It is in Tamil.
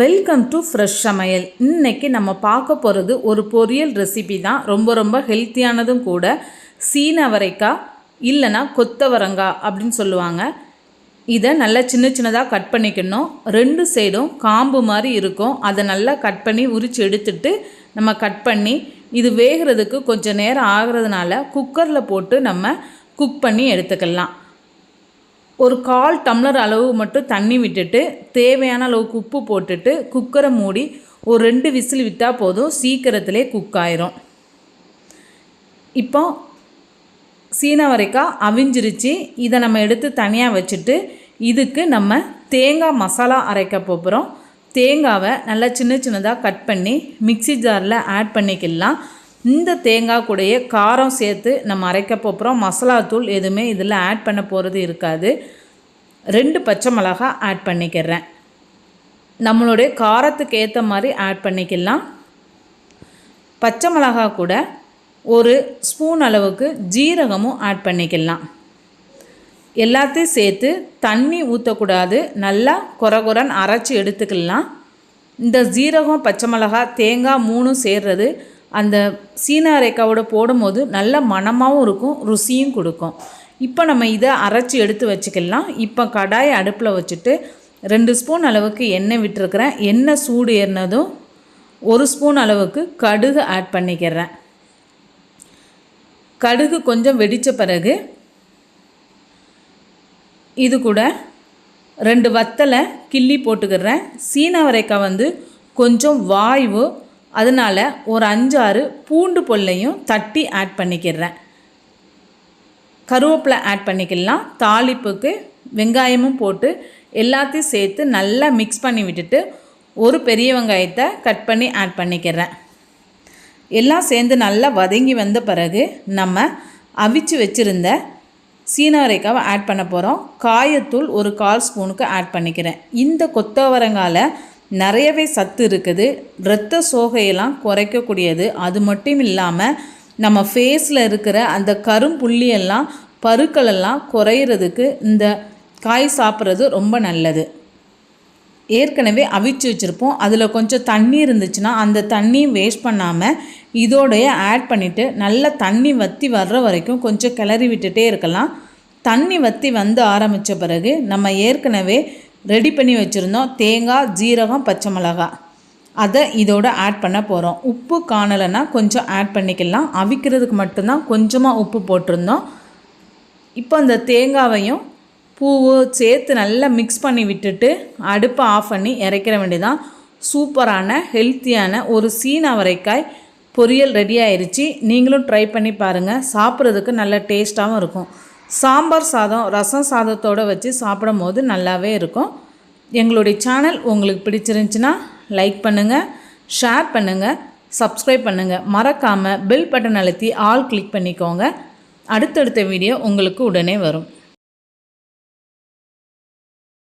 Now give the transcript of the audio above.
வெல்கம் டு ஃப்ரெஷ் சமையல் இன்னைக்கு நம்ம பார்க்க போகிறது ஒரு பொரியல் ரெசிபி தான். ரொம்ப ரொம்ப ஹெல்த்தியானதும் கூட சீன அவரைக்காய் இல்லைன்னா கொத்தவரங்காய் அப்படின்னு சொல்லுவாங்க. இதை நல்லா சின்ன சின்னதாக கட் பண்ணிக்கணும். ரெண்டு சைடும் காம்பு மாதிரி இருக்கும். அதை நல்லா கட் பண்ணி உரித்து எடுத்துட்டு நம்ம கட் பண்ணி இது வேகிறதுக்கு கொஞ்சம் நேரம் ஆகிறதுனால குக்கரில் போட்டு நம்ம குக் பண்ணி எடுத்துக்கலாம். ஒரு கால் டம்ளர் அளவு மட்டும் தண்ணி விட்டுட்டு தேவையான அளவுக்கு உப்பு போட்டுட்டு குக்கரை மூடி ஒரு ரெண்டு விசில் விட்டால் போதும் சீக்கிரத்திலே குக் ஆயிரும். இப்போ சீன வரைக்காய் அவிஞ்சிருச்சு. இதை நம்ம எடுத்து தனியாக வச்சுட்டு இதுக்கு நம்ம தேங்காய் மசாலா அரைக்க போகிறோம் தேங்காவை நல்லா சின்ன சின்னதாக கட் பண்ணி மிக்ஸி ஜாரில் ஆட் பண்ணிக்கலாம். இந்த தேங்காய் கூடயே காரம் சேர்த்து நம்ம அரைக்க போகிறோம் மசாலா தூள் எதுவுமே இதில் ஆட் பண்ண போகிறது இருக்காது. ரெண்டு பச்சை மிளகா ஆட் பண்ணிக்கிறேன். நம்மளுடைய காரத்துக்கு ஏற்ற மாதிரி ஆட் பண்ணிக்கலாம். பச்சை மிளகா கூட ஒரு ஸ்பூன் அளவுக்கு ஜீரகமும் ஆட் பண்ணிக்கலாம். எல்லாத்தையும் சேர்த்து தண்ணி ஊற்றக்கூடாது நல்லா குறகுறன் அரைச்சி எடுத்துக்கலாம். இந்த ஜீரகம் பச்சை மிளகா தேங்காய் மூணும் சேர்றது அந்த சீனா ரேக்காவோட போடும்போது நல்ல மணமாகவும் இருக்கும் ருசியும் கொடுக்கும். இப்போ நம்ம இதை அரைச்சி எடுத்து வச்சுக்கலாம். இப்போ கடாயை அடுப்பில் வச்சுட்டு ரெண்டு ஸ்பூன் அளவுக்கு எண்ணெய் விட்டுருக்கிறேன். எண்ணெய் சூடு ஏறினதும் ஒரு ஸ்பூன் அளவுக்கு கடுகு ஆட் பண்ணிக்கிறேன். கடுகு கொஞ்சம் வெடித்த பிறகு இது கூட ரெண்டு வத்தலை கிள்ளி போட்டுக்கிறேன். சீனா வரைக்காய் வந்து கொஞ்சம் வாய்வு அதனால் ஒரு அஞ்சாறு பூண்டு பொல்லையும் தட்டி ஆட் பண்ணிக்கிறேன். கருவேப்பிலை ஆட் பண்ணிக்கலாம். தாளிப்புக்கு வெங்காயமும் போட்டு எல்லாத்தையும் சேர்த்து நல்லா மிக்ஸ் பண்ணி விட்டுட்டு ஒரு பெரிய வெங்காயத்தை கட் பண்ணி ஆட் பண்ணிக்கிறேன். எல்லாம் சேர்ந்து நல்லா வதங்கி வந்த பிறகு நம்ம அவிச்சு வச்சுருந்த சீனவரைக்காவை ஆட் பண்ண போகிறோம் காயத்தூள் ஒரு கால் ஸ்பூனுக்கு ஆட் பண்ணிக்கிறேன். இந்த கொத்தவரங்காலை நிறையவே சத்து இருக்குது. இரத்த சோகையெல்லாம் குறைக்கக்கூடியது. அது மட்டும் இல்லாமல் நம்ம ஃபேஸில் இருக்கிற அந்த கரும்புள்ளியெல்லாம் பருக்களெல்லாம் குறையிறதுக்கு இந்த காய் சாப்பிட்றது ரொம்ப நல்லது. ஏற்கனவே அவிச்சு வச்சுருப்போம். அதில் கொஞ்சம் தண்ணி இருந்துச்சுன்னா அந்த தண்ணியும் வேஸ்ட் பண்ணாமல் இதோடைய ஆட் பண்ணிவிட்டு நல்லா தண்ணி வற்றி வர்ற வரைக்கும் கொஞ்சம் கிளறி விட்டுட்டே இருக்கலாம். தண்ணி வற்றி வந்து ஆரம்பித்த பிறகு நம்ம ஏற்கனவே ரெடி பண்ணி வச்சுருந்தோம். தேங்காய் ஜீரகம் பச்சை மிளகாய். அதை இதோட ஆட் பண்ண போகிறோம் உப்பு காணலைன்னா கொஞ்சம் ஆட் பண்ணிக்கலாம். அவிக்கிறதுக்கு மட்டும்தான் கொஞ்சமாக உப்பு போட்டிருந்தோம். இப்போ அந்த தேங்காவையும் பூவு சேர்த்து நல்லா மிக்ஸ் பண்ணி விட்டுட்டு அடுப்பை ஆஃப் பண்ணி இறக்கிற வேண்டியதான் சூப்பரான ஹெல்த்தியான ஒரு சீன அவரைக்காய் பொரியல் ரெடி ஆயிடுச்சு நீங்களும் ட்ரை பண்ணி பாருங்கள் சாப்பிட்றதுக்கு நல்ல டேஸ்ட்டாகவும் இருக்கும். சாம்பார் சாதம் ரசம் சாதத்தோடு வச்சு சாப்பிடும் போது நல்லாவே இருக்கும். எங்களுடைய சேனல் உங்களுக்கு பிடிச்சிருந்துச்சின்னா லைக் பண்ணுங்கள் ஷேர் பண்ணுங்கள் சப்ஸ்கிரைப் பண்ணுங்கள் மறக்காமல் பெல் பட்டன் அழுத்தி ஆல் கிளிக் பண்ணிக்கோங்க. அடுத்தடுத்த வீடியோ உங்களுக்கு உடனே வரும்.